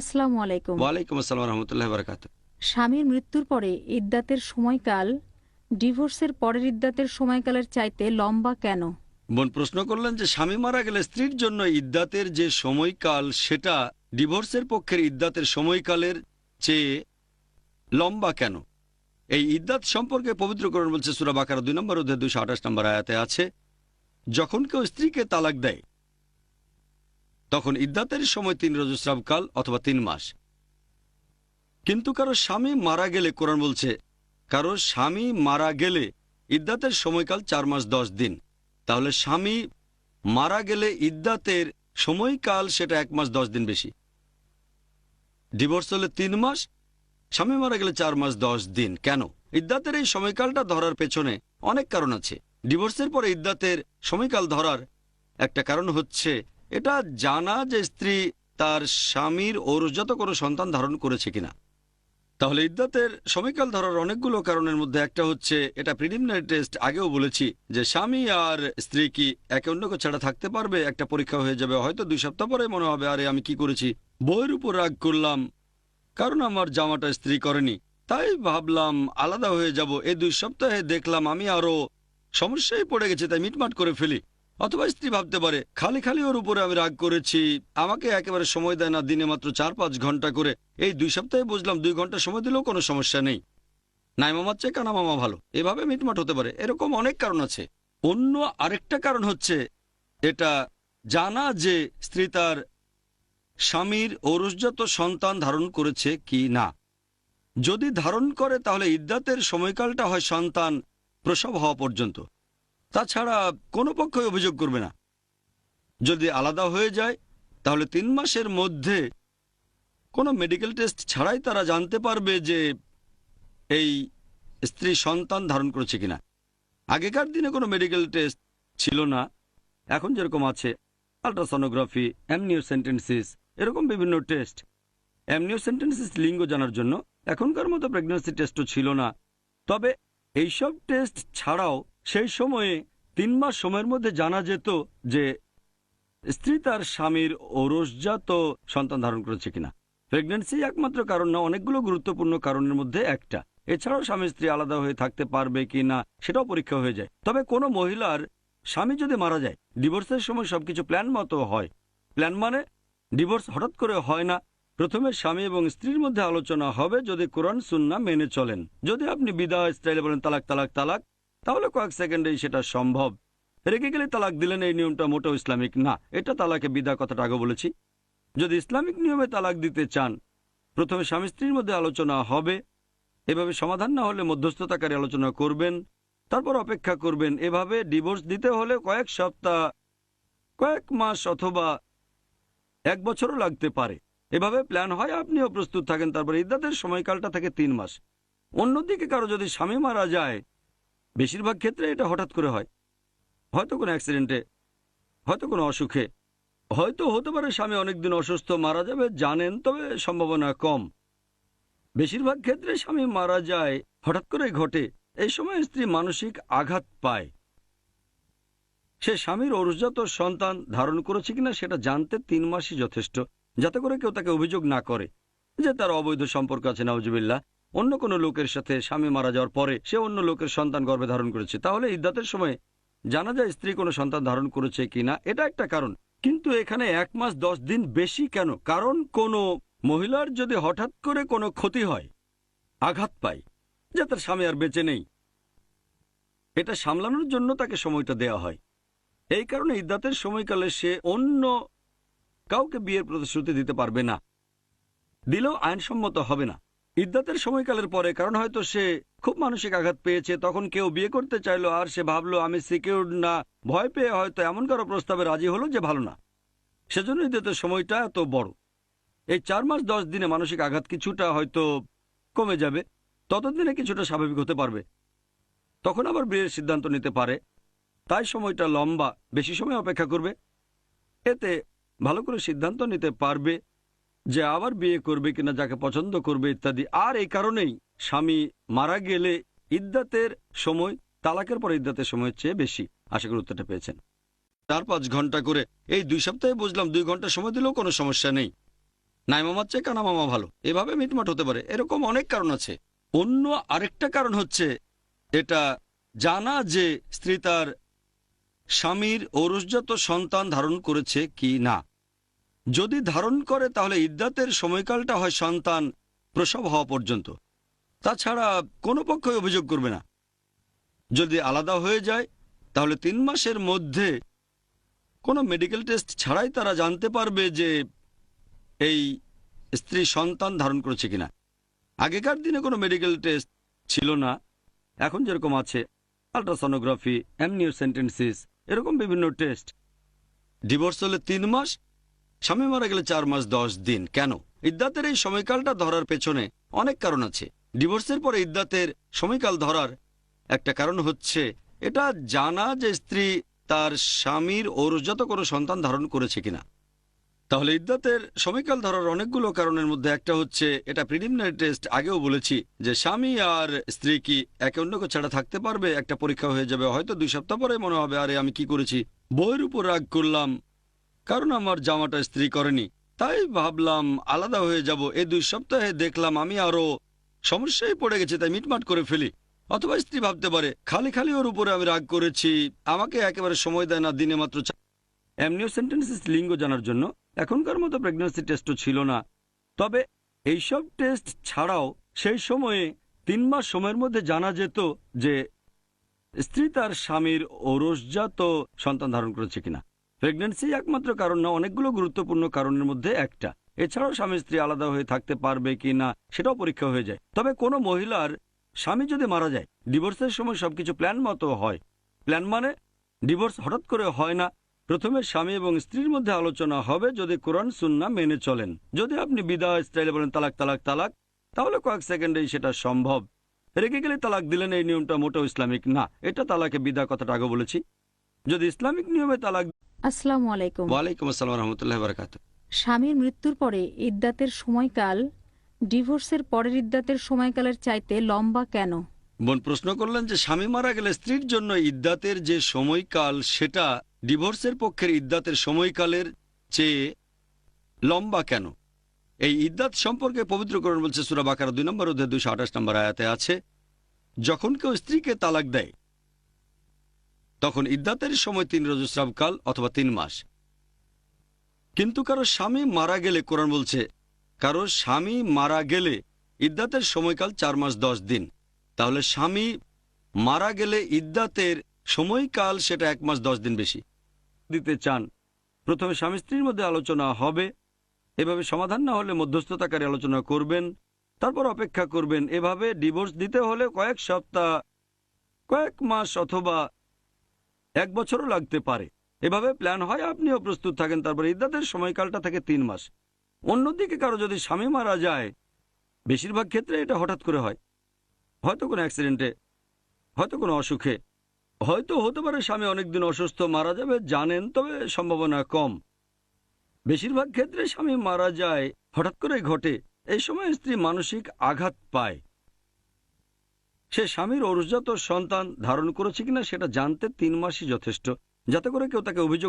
আসসালামু আলাইকুম। ওয়ালাইকুম আসসালাম রহমতুল্লাহ বারকাত স্বামীর মৃত্যুর পরে ইদ্যাতের সময়কাল ডিভোর্সের পরের ইদ্যাতের সময়কালের চাইতে লম্বা কেন? বোন প্রশ্ন করলেন যে স্বামী মারা গেলে স্ত্রীর জন্য ইদ্যাতের যে সময়কাল সেটা ডিভোর্সের পক্ষের ইদ্যাতের সময়কালের চেয়ে লম্বা কেন? এই ইদ্যাত সম্পর্কে পবিত্রকরণ বলছে সুরা বাকারা দুই নম্বর অধ্যায় দুশো আঠাশ নম্বর আয়াতে আছে যখন কেউ স্ত্রীকে তালাক দেয় তখন ইদ্যাতের সময় তিন রজস্রাবকাল অথবা তিন মাস। কিন্তু কারও স্বামী মারা গেলে কোরআন বলছে, কারও স্বামী মারা গেলে ইদ্যাতের সময়কাল চার মাস দশ দিন। তাহলে স্বামী মারা গেলে ইদ্যাতের সময়কাল সেটা এক মাস দশ দিন বেশি। ডিভোর্স হলে তিন মাস, স্বামী মারা গেলে চার মাস দশ দিন। কেন? ইদ্যাতের এই সময়কালটা ধরার পেছনে অনেক কারণ আছে। ডিভোর্সের পরে ইদ্যাতের সময়কাল ধরার একটা কারণ হচ্ছে এটা জানা যে স্ত্রী তার স্বামীর ঔরজাত কোনো সন্তান ধারণ করেছে কিনা। তাহলে ইদ্যাতের সময়কাল ধরার অনেকগুলো কারণের মধ্যে একটা হচ্ছে, এটা প্রিলিমিনারি টেস্ট আগেও বলেছি যে স্বামী আর স্ত্রী কি একে অন্যকে ছাড়া থাকতে পারবে? একটা পরীক্ষা হয়ে যাবে, হয়তো দুই সপ্তাহ পরে মনে হবে, আরে আমি কি করেছি? বইয়ের উপর রাগ করলাম, কারণ আমার জামাটা স্ত্রী করেনি। তাই ভাবলাম আলাদা হয়ে যাব। এই দুই সপ্তাহে দেখলাম আমি আরও সমস্যায় পড়ে গেছে, তাই মিটমাট করে ফেলি। অথবা স্ত্রী ভাবতে পারে, খালি খালি ওর উপরে আমি রাগ করেছি, আমাকে একেবারে সময় দেয় না দিনে মাত্র চার পাঁচ ঘণ্টা করে। এই দুই সপ্তাহে বুঝলাম দুই ঘণ্টা সময় দিলেও কোনো সমস্যা নেই। নাই মামার চেয়ে কানা মামা ভালো। এভাবে মিটমাট হতে পারে। এরকম অনেক কারণ আছে। অন্য আরেকটা কারণ হচ্ছে এটা জানা যে স্ত্রী তার স্বামীর ঔরসজাত সন্তান ধারণ করেছে কি না। যদি ধারণ করে, তাহলে ইদ্যাতের সময়কালটা হয় সন্তান প্রসব হওয়া পর্যন্ত। তাছাড়া কোনো পক্ষই অভিযোগ করবে না। যদি আলাদা হয়ে যায়, তাহলে তিন মাসের মধ্যে কোনো মেডিকেল টেস্ট ছাড়াই তারা জানতে পারবে যে এই স্ত্রী সন্তান ধারণ করেছে কিনা। আগেকার দিনে কোনো মেডিকেল টেস্ট ছিল না। এখন যেরকম আছে আলট্রাসনোগ্রাফি অ্যামনিও সেন্টেন্সিস এরকম বিভিন্ন টেস্ট অ্যামনিও সেন্টেন্সিস লিঙ্গ জানার জন্য এখনকার মতো প্রেগন্যান্সি টেস্টও ছিল না। তবে এইসব টেস্ট ছাড়াও সেই সময়ে তিন মাস সময়ের মধ্যে জানা যেত যে স্ত্রী তার স্বামীর ঔরসজাত সন্তান ধারণ করেছে কিনা। প্রেগনেন্সি একমাত্র কারণ না, অনেকগুলো গুরুত্বপূর্ণ কারণের মধ্যে একটা। এছাড়াও স্বামী স্ত্রী আলাদা হয়ে থাকতে পারবে কি না সেটাও পরীক্ষা হয়ে যায়। তবে কোনো মহিলার স্বামী যদি মারা যায়, ডিভোর্সের সময় সবকিছু প্ল্যান মতো হয়। প্ল্যান মানে ডিভোর্স হঠাৎ করে হয় না। প্রথমে স্বামী এবং স্ত্রীর মধ্যে আলোচনা হবে যদি কোরআন সুন্না মেনে চলেন। যদি আপনি বিদায়, স্টাইলে বলেন, তালাক তালাক তালাক তাহলে কয়েক সেকেন্ডেই সেটা সম্ভব। রেগে গেলে তালাক দিলেন, এই নিয়মটা মোটেও ইসলামিক না। এটা তালাকে বিদা কথাটা আগে বলেছি। যদি ইসলামিক নিয়মে তালাক দিতে চান, প্রথমে স্বামী স্ত্রীর মধ্যে আলোচনা হবে। এভাবে সমাধান না হলে মধ্যস্থতাকারী আলোচনা করবেন, তারপর অপেক্ষা করবেন। এভাবে ডিভোর্স দিতে হলে কয়েক সপ্তাহ, কয়েক মাস অথবা এক বছরও লাগতে পারে। এভাবে প্ল্যান হয়, আপনিও প্রস্তুত থাকেন। তারপর ইদ্যাতের সময়কালটা থেকে তিন মাস। অন্যদিকে কারও যদি স্বামী মারা যায় বেশিরভাগ ক্ষেত্রে এটা হঠাৎ করে হয়। হয়তো কোনো অ্যাক্সিডেন্টে হয়তো কোনো অসুখে, হয়তো হতে পারে স্বামী অনেকদিন অসুস্থ, মারা যাবে, জানেন, তবে সম্ভাবনা কম। বেশিরভাগ ক্ষেত্রে স্বামী মারা যায়, হঠাৎ করে ঘটে, এই সময় স্ত্রী মানসিক আঘাত পায়। সে স্বামীর অরুজাত সন্তান ধারণ করেছে কিনা সেটা জানতে তিন মাসই যথেষ্ট, যাতে করে কেউ তাকে অভিযোগ না করে যে তার অবৈধ সম্পর্ক আছে নওজুবিল্লাহ অন্য কোনো লোকের সাথে স্বামী মারা যাওয়ার পরে সে অন্য লোকের সন্তান গর্ভে ধারণ করেছে। তাহলে ইদ্যাতের সময় জানা যায় স্ত্রী কোনো সন্তান ধারণ করেছে কিনা এটা একটা কারণ। কিন্তু এখানে এক মাস দশ দিন বেশি কেন? কারণ কোনো মহিলার যদি হঠাৎ করে কোনো ক্ষতি হয়, আঘাত পায়, যে তার স্বামী আর বেঁচে নেই, এটা সামলানোর জন্য তাকে সময়টা দেওয়া হয়। এই কারণে ইদ্যাতের সময়কালে সে অন্য কাউকে বিয়ের প্রতিশ্রুতি দিতে পারবে না। দিলেও আইনসম্মত হবে না। ইদ্যাতের সময়কালের পরে, কারণ হয়তো সে খুব মানসিক আঘাত পেয়েছে, তখন কেউ বিয়ে করতে চাইলো আর সে ভাবলো, আমি সিকিউর না, ভয় পেয়ে হয়তো এমন কারও প্রস্তাবে রাজি হলো যে ভালো না। সেজন্য ইদ্যাতের সময়টা এত বড়। এই চার মাস দশ দিনে মানসিক আঘাত কিছুটা হয়তো কমে যাবে, ততদিনে কিছুটা স্বাভাবিক হতে পারবে। তখন আবার বিয়ের সিদ্ধান্ত নিতে পারে। তাই সময়টা লম্বা, বেশি সময় অপেক্ষা করবে। এতে ভালো করে সিদ্ধান্ত নিতে পারবে। যে আবার বিয়ে করবে কিনা, যাকে পছন্দ করবে ইত্যাদি। আর এই কারণেই স্বামী মারা গেলে ইদ্যাতের সময়, তালাকের পর ইদ্যাতের সময়ের চেয়ে বেশি। আশা করি উত্তরটা পেয়েছেন। চার পাঁচ ঘণ্টা করে, এই দুই সপ্তাহে বুঝলাম দুই ঘণ্টা সময় দিলেও কোনো সমস্যা নেই। নাই মামার চেয়ে কানা মামা ভালো। এভাবে মিটমাট হতে পারে। এরকম অনেক কারণ আছে। অন্য আরেকটা কারণ হচ্ছে, এটা জানা যে স্ত্রী তার স্বামীর ঔরসজাত সন্তান ধারণ করেছে কি না। যদি ধারণ করে, তাহলে ইদ্যাতের সময়কালটা হয় সন্তান প্রসব হওয়া পর্যন্ত। তাছাড়া কোনো পক্ষই অভিযোগ করবে না। যদি আলাদা হয়ে যায়, তাহলে তিন মাসের মধ্যে কোনো মেডিকেল টেস্ট ছাড়াই তারা জানতে পারবে যে এই স্ত্রী সন্তান ধারণ করেছে কিনা। আগেকার দিনে কোনো মেডিকেল টেস্ট ছিল না। এখন যেরকম আছে, আলট্রাসনোগ্রাফি অ্যামনিও সেন্টেন্সিস এরকম বিভিন্ন টেস্ট। ডিভোর্স হলে তিন মাস স্বামী মারা গেলে চার মাস দশ দিন। কেন? ইদ্যাতের এই সময়কালটা ধরার পেছনে অনেক কারণ আছে। ডিভোর্সের পরে ইদ্যাতের সময়কাল ধরার একটা কারণ হচ্ছে, এটা জানা যে স্ত্রী তার স্বামীর ঔরজাত কোনো সন্তান ধারণ করেছে কিনা। তাহলে ইদ্যাতের সময়কাল ধরার অনেকগুলো কারণের মধ্যে একটা হচ্ছে, এটা প্রিলিমিনারি টেস্ট আগেও বলেছি যে স্বামী আর স্ত্রী কি একে অন্যকে ছাড়া থাকতে পারবে? একটা পরীক্ষা হয়ে যাবে। হয়তো দুই সপ্তাহ পরে মনে হবে, আরে আমি কি করেছি? বইয়ের উপর রাগ করলাম কারণ আমার জামাটা স্ত্রী করেনি। তাই ভাবলাম আলাদা হয়ে যাব। এই দুই সপ্তাহে দেখলাম আমি আরও সমস্যায় পড়ে গেছে, তাই মিটমাট করে ফেলি। অথবা স্ত্রী ভাবতে পারে, খালি খালি ওর উপরে আমি রাগ করেছি, আমাকে একেবারে সময় দেয় না, দিনে মাত্র অ্যামনিওসেন্টেন্সিস লিঙ্গ জানার জন্য এখনকার মতো প্রেগন্যান্সি টেস্টও ছিল না। তবে এইসব টেস্ট ছাড়াও সেই সময়ে তিন মাস সময়ের মধ্যে জানা যেত যে স্ত্রী তার স্বামীর ঔরসজাত সন্তান ধারণ করেছে কিনা। প্রেগন্যান্সি একমাত্র কারণ না, অনেকগুলো গুরুত্বপূর্ণ কারণের মধ্যে একটা। এছাড়াও স্বামী স্ত্রী আলাদা হয়ে থাকতে পারবে কি না, সেটাও পরীক্ষা হয়ে যায়। তবে কোনো মহিলার স্বামী যদি মারা যায় ডিভোর্সের সময় সবকিছু প্ল্যান মতো হয়। প্ল্যান মানে ডিভোর্স হঠাৎ করে হয় না। প্রথমে স্বামী এবং স্ত্রীর মধ্যে আলোচনা হবে যদি কোরআন, সুন্না মেনে চলেন। যদি আপনি বিদায় স্টাইলে বলেন, তালাক তালাক তালাক, তাহলে কয়েক সেকেন্ডেই সেটা সম্ভব। রেগে গেলে তালাক দিলেন, এই নিয়মটা মোটেও ইসলামিক না। এটা তালাকে বিদা কথাটা আগে বলেছি। যদি ইসলামিক নিয়মে তালাক আসসালামু আলাইকুম। ওয়ালাইকুম আসসালাম রহমতুল্লাহ বারকাত স্বামীর মৃত্যুর পরে ইদ্যাতের সময়কাল ডিভোর্সের পরের ইদ্যাতের সময়কালের চাইতে লম্বা কেন? বোন প্রশ্ন করলেন যে স্বামী মারা গেলে স্ত্রীর জন্য ইদ্যাতের যে সময়কাল সেটা ডিভোর্সের পক্ষের ইদ্যাতের সময়কালের চেয়ে লম্বা কেন? এই ইদ্যাত সম্পর্কে পবিত্রকরণ বলছে সুরা বাকারা দুই নম্বর অধ্যায় দুশো আঠাশ নম্বর আয়াতে আছে যখন কেউ স্ত্রীকে তালাক দেয় তখন ইদ্যাতের সময় তিন রজস্রাবকাল অথবা তিন মাস। কিন্তু কারও স্বামী মারা গেলে কোরআন বলছে, কারও স্বামী মারা গেলে ইদ্যাতের সময়কাল চার মাস দশ দিন। তাহলে স্বামী মারা গেলে ইদ্যাতের সময়কাল সেটা এক মাস দশ দিন বেশি। দিতে চান। প্রথমে স্বামী স্ত্রীর মধ্যে আলোচনা হবে। এভাবে সমাধান না হলে মধ্যস্থতাকারী আলোচনা করবেন। তারপর অপেক্ষা করবেন। এভাবে ডিভোর্স দিতে হলে কয়েক সপ্তাহ, কয়েক মাস অথবা এক বছরও লাগতে পারে। এভাবে প্ল্যান হয়, আপনিও প্রস্তুত থাকেন। তারপর ইদ্যাতের সময়কালটা থাকে তিন মাস। অন্যদিকে কারও যদি স্বামী মারা যায়, বেশিরভাগ ক্ষেত্রে এটা হঠাৎ করে হয়। হয়তো কোনো অ্যাক্সিডেন্টে হয়তো কোনো অসুখে, হয়তো হতে পারে স্বামী অনেকদিন অসুস্থ, মারা যাবে, জানেন, তবে সম্ভাবনা কম। বেশিরভাগ ক্ষেত্রে স্বামী মারা যায়, হঠাৎ করে ঘটে। এই সময় স্ত্রী মানসিক আঘাত পায়। সে স্বামীর অরুজাত সন্তান ধারণ করেছে কিনা সেটা জানতে তিন মাসই যথেষ্ট। যাতে করে কেউ তাকে অভিযোগ